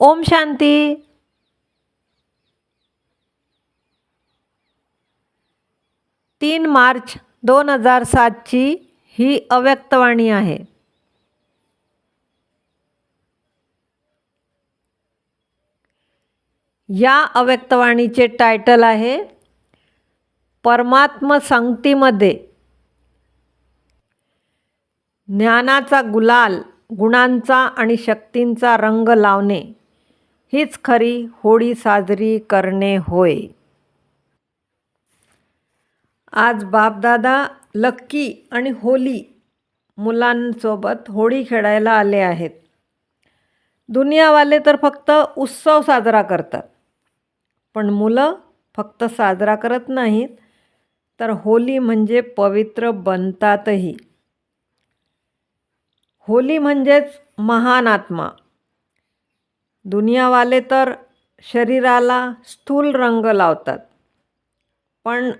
ओम शांती. तीन मार्च दोन हजार सातची ही अव्यक्तवाणी आहे. या अव्यक्तवाणीचे टायटल आहे परमात्म संगतीमध्ये ज्ञानाचा गुलाल गुणांचा आणि शक्तींचा रंग लावणे. हीच खरी होळी साजरी करणे होय. आज बापदादा लक्की आणि होली मुलांसोबत होळी खेळायला आले आहेत. दुनियावाले तर फक्त उत्सव साजरा करतात. पण मुलं फक्त साजरा करत नाहीत तर होली म्हणजे पवित्र बनतातही. होली म्हणजेच महान आत्मा. दुनियावाले तर शरीराला स्थूल रंग लावतात. पण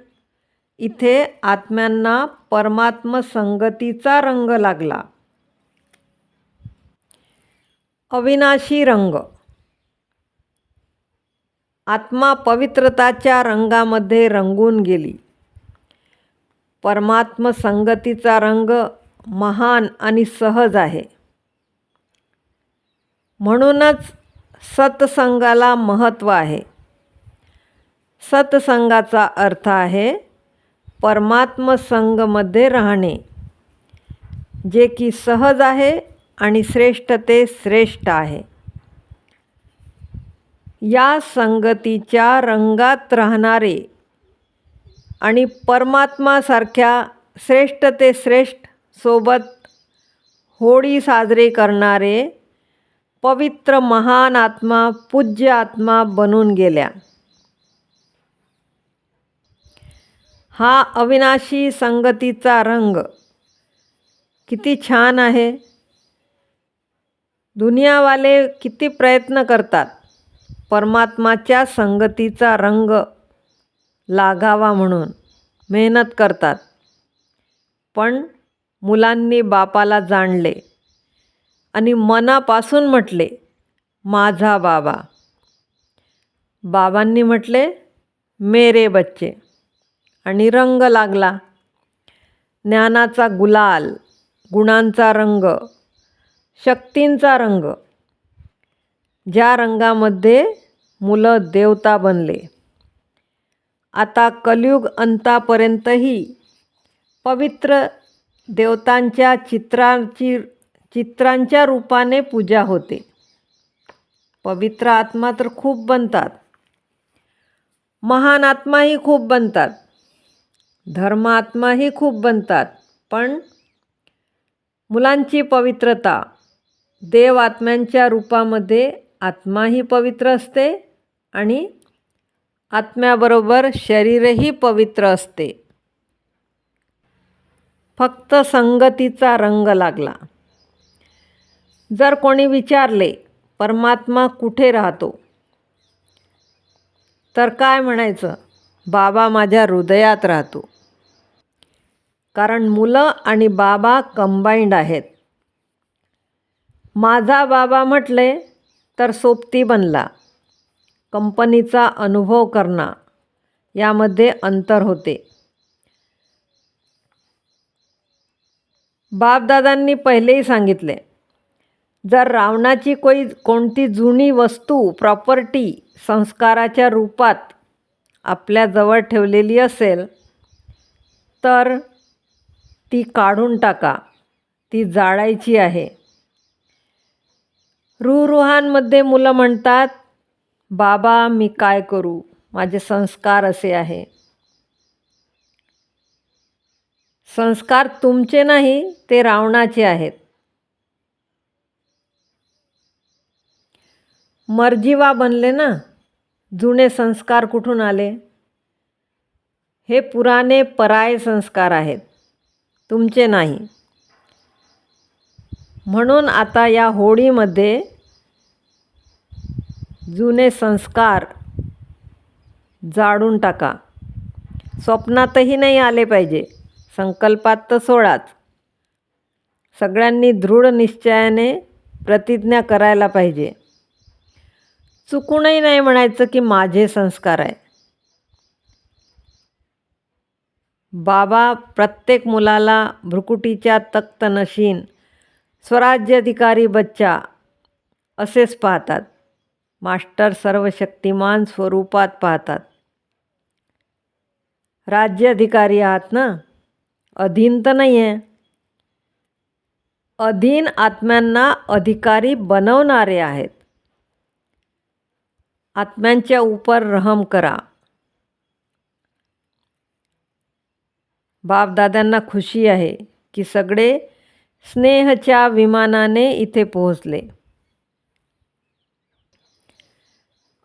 इथे आत्म्यांना परमात्म संगतीचा रंग लागला. अविनाशी रंग. आत्मा पवित्रताच्या रंगामध्ये रंगून गेली. परमात्म संगतीचा रंग महान आणि सहज आहे. म्हणूनच सत्संगाला महत्त्व आहे. सत्संगाचा अर्थ आहे परमात्मसंगमध्ये राहणे. जे की सहज आहे आणि श्रेष्ठ ते श्रेष्ठ आहे. या संगतीच्या रंगात राहणारे आणि परमात्मासारख्या श्रेष्ठ ते श्रेष्ठ सोबत होळी साजरी करणारे पवित्र महान आत्मा पूज्य आत्मा बनून गेल्या. हा अविनाशी संगतीचा रंग किती छान आहे. दुनियावाले किती प्रयत्न करतात परमात्माच्या संगतीचा रंग लागावा म्हणून मेहनत करतात. पण मुलांनी बापाला जाणले आणि मनापासून म्हटले माझा बाबा. बाबांनी म्हटले मेरे बच्चे. आणि रंग लागला. ज्ञानाचा गुलाल गुणांचा रंग शक्तींचा रंग. ज्या रंगामध्ये मुलं देवता बनले. आता कलयुग अंतापर्यंतही पवित्र देवतांच्या चित्रांची चित्रांच्या रूपाने पूजा होते. पवित्र आत्मा तर खूप बनतात. महान आत्माही खूप बनतात. धर्मात्माही खूप बनतात. पण मुलांची पवित्रता देव आत्म्यांच्या रूपामध्ये आत्माही पवित्र असते आणि आत्म्याबरोबर शरीरही पवित्र असते. फक्त संगतीचा रंग लागला. जर कोणी विचारले परमात्मा कुठे राहतो? तर काय म्हणायचं? बाबा माझ्या हृदयात राहतो. कारण मुलं आणि बाबा कंबाईंड आहेत. माझा बाबा म्हटले तर सोबती बनला. कंपनीचा अनुभव करणं यामध्ये अंतर होते. बापदादांनी पहिलेही सांगितले जर रावणाची कोई कोणती जुनी वस्तू प्रॉपर्टी संस्काराच्या रूपात आपल्याजवळ ठेवलेली असेल तर ती काढून टाका. ती जाळायची आहे. रुरुहांमध्ये मुलं म्हणतात बाबा मी काय करू? माझे संस्कार असे आहे. संस्कार तुमचे नाही ते रावणाचे आहेत. मर्जीवा बनले ना जुने संस्कार कुठून आले? हे पुराणे पराय संस्कार आहेत तुमचे नाही. म्हणून आता या होळीमध्ये जुने संस्कार जाळून टाका. स्वप्नातही नाही आले पाहिजे संकल्पात तर सोडाच. सगळ्यांनी दृढ निश्चयाने प्रतिज्ञा करायला पाहिजे. चुकूनही नाही म्हणायचं की माझे संस्कार आहे. बाबा प्रत्येक मुलाला भ्रुकुटीच्या तक्त नशीन स्वराज्याधिकारी बच्चा असेच पाहतात. मास्टर सर्व शक्तिमान स्वरूपात पाहतात. राज्याधिकारी आहात ना? अधीन तर नाही आहे अधीन आत्म्यांना अधिकारी बनवणारे आहेत. आत्म्यांच्या उपर रहम करा. बापदाद्यांना खुशी आहे की सगळे स्नेहच्या विमानाने इथे पोहोचले.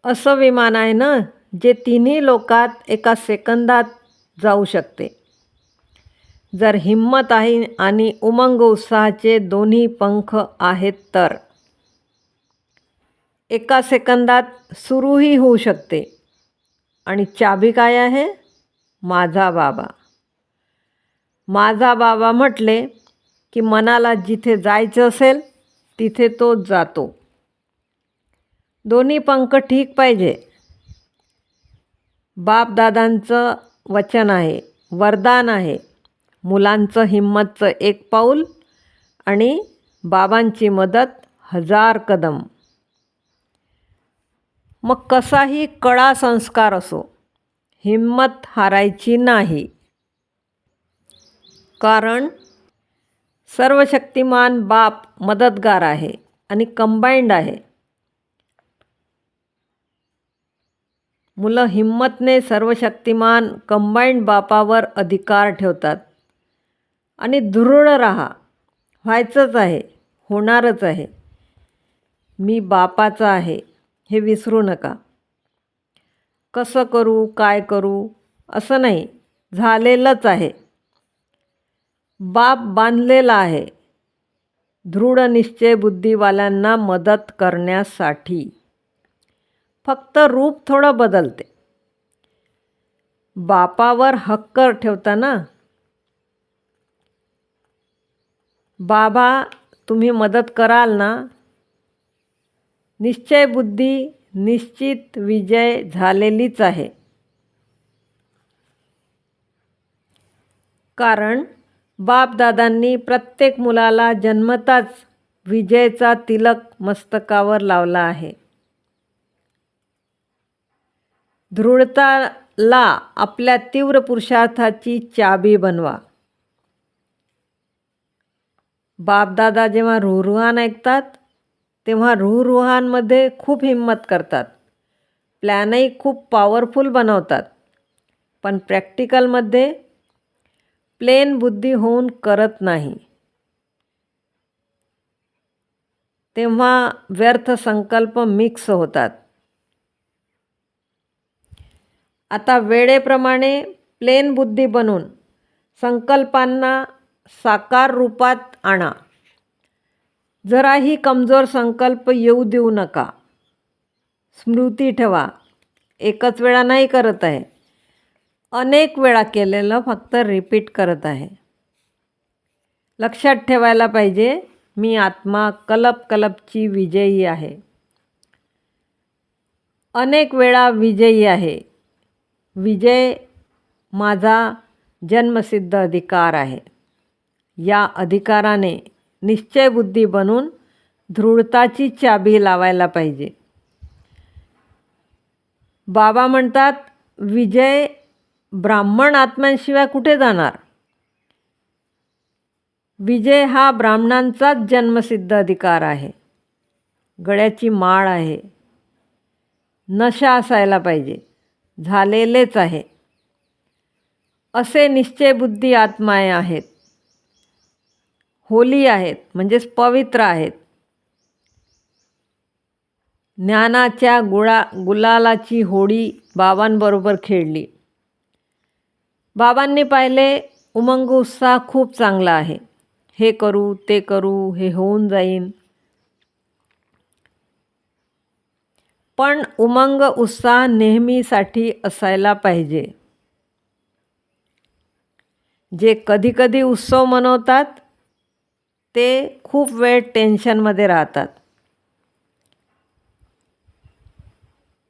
असं विमान आहे ना जे तिन्ही लोकात एका सेकंदात जाऊ शकते. जर हिंमत आहे आणि उमंग उत्साहाचे दोन्ही पंख आहेत तर. एका सेकंदात सुरूही होऊ शकते. आणि चाबी काय आहे? माझा बाबा. माझा बाबा म्हटले की मनाला जिथे जायचं असेल तिथे तो जातो. दोन्ही पंख ठीक पाहिजे. बापदादांचं वचन आहे वरदान आहे. मुलांचं हिंमतचं एक पाऊल आणि बाबांची मदत हजार कदम. मग कसाही कळा संस्कार असो हिंमत हारायची नाही. कारण सर्वशक्तिमान बाप मदतगार आहे आणि कंबाईंड आहे. मुलं हिंमतने सर्वशक्तिमान कंबाईंड बापावर अधिकार ठेवतात. आणि दृढ राहा व्हायचंच आहे होणारच आहे. मी बापाचा आहे. हे विसरू नका. कसं करू काय करू असं नाही. झालेलंच आहे. बाप बांधलेला आहे. दृढ निश्चय बुद्धिवाल्यांना मदत करण्यासाठी. फक्त रूप थोडं बदलते. बापावर हक्क ठेवताना. बाबा तुम्ही मदत कराल ना? निश्चय बुद्धी निश्चित विजय झालेलीच आहे. कारण बापदादांनी प्रत्येक मुलाला जन्मताच विजयचा तिलक मस्तकावर लावला आहे. दृढताला आपल्या तीव्र पुरुषार्थाची चाबी बनवा. बापदादा जेव्हा रुहरुहान ऐकतात तेव्हा रुहरुहांमध्ये खूप हिंमत करतात. प्लॅनही खूप पॉवरफुल बनवतात. पण प्रॅक्टिकलमध्ये प्लेन बुद्धी होऊन करत नाही. तेव्हा व्यर्थ संकल्प मिक्स होतात. आता वेळेप्रमाणे प्लेन बुद्धी बनून संकल्पांना साकार रूपात आणा. जराही कमजोर संकल्प येऊ देऊ नका. स्मृती ठेवा. एकच वेळा नाही करत आहे. अनेक वेळा केलेलं फक्त रिपीट करत आहे. लक्षात ठेवायला पाहिजे मी आत्मा कलप कलपची विजयी आहे. अनेक वेळा विजयी आहे. विजय माझा जन्मसिद्ध अधिकार आहे. या अधिकाराने निश्चयबुद्धी बनून दृढताची चाबी लावायला पाहिजे. बाबा म्हणतात विजय ब्राह्मण आत्म्यांशिवाय कुठे जाणार? विजय हा ब्राह्मणांचाच जन्मसिद्ध अधिकार आहे. गळ्याची माळ आहे. नशा असायला पाहिजे. झालेलेच आहे. असे निश्चयबुद्धी आत्माय आहेत. होली आहेत म्हणजेच पवित्र आहेत. ज्ञानाच्या गुळा गुलालाची होळी बाबांबरोबर खेळली. बाबांनी पाहिले उमंग उत्साह खूप चांगला आहे. हे करू ते करू हे होऊन जाईन. पण उमंग उत्साह नेहमीसाठी असायला पाहिजे. जे कधीकधी उत्सव मनवतात ते खूप वेळ टेन्शनमध्ये राहतात.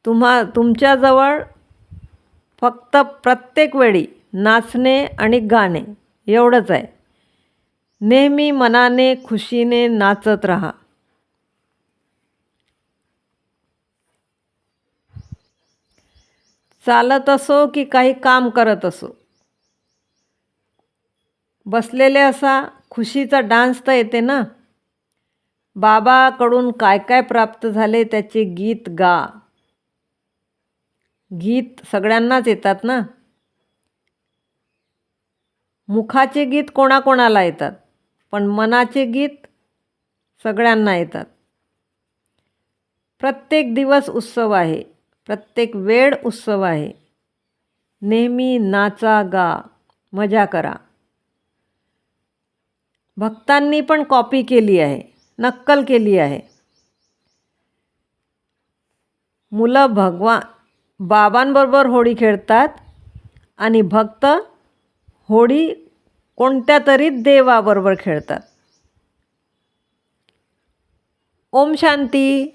तुम्हा तुमच्याजवळ फक्त प्रत्येक वेळी नाचणे आणि गाणे एवढंच आहे. नेहमी मनाने खुशीने नाचत राहा. चालत असो की काही काम करत असो. बसलेले असा खुशीचा डान्स तर येते ना. बाबाकडून काय काय प्राप्त झाले त्याचे गीत गा. गीत सगळ्यांनाच येतात ना. मुखाचे गीत कोणाकोणाला येतात? पण मनाचे गीत सगळ्यांना येतात. प्रत्येक दिवस उत्सव आहे. प्रत्येक वेळ उत्सव आहे. नेहमी नाचा गा. मजा करा. भक्तांनी पण कॉपी केली आहे. नक्कल केली आहे. मुलं भगवा बाबांबरोबर होळी खेळतात आणि भक्त होळी कोणत्या तरी देवाबरोबर खेळतात. ओम शांती.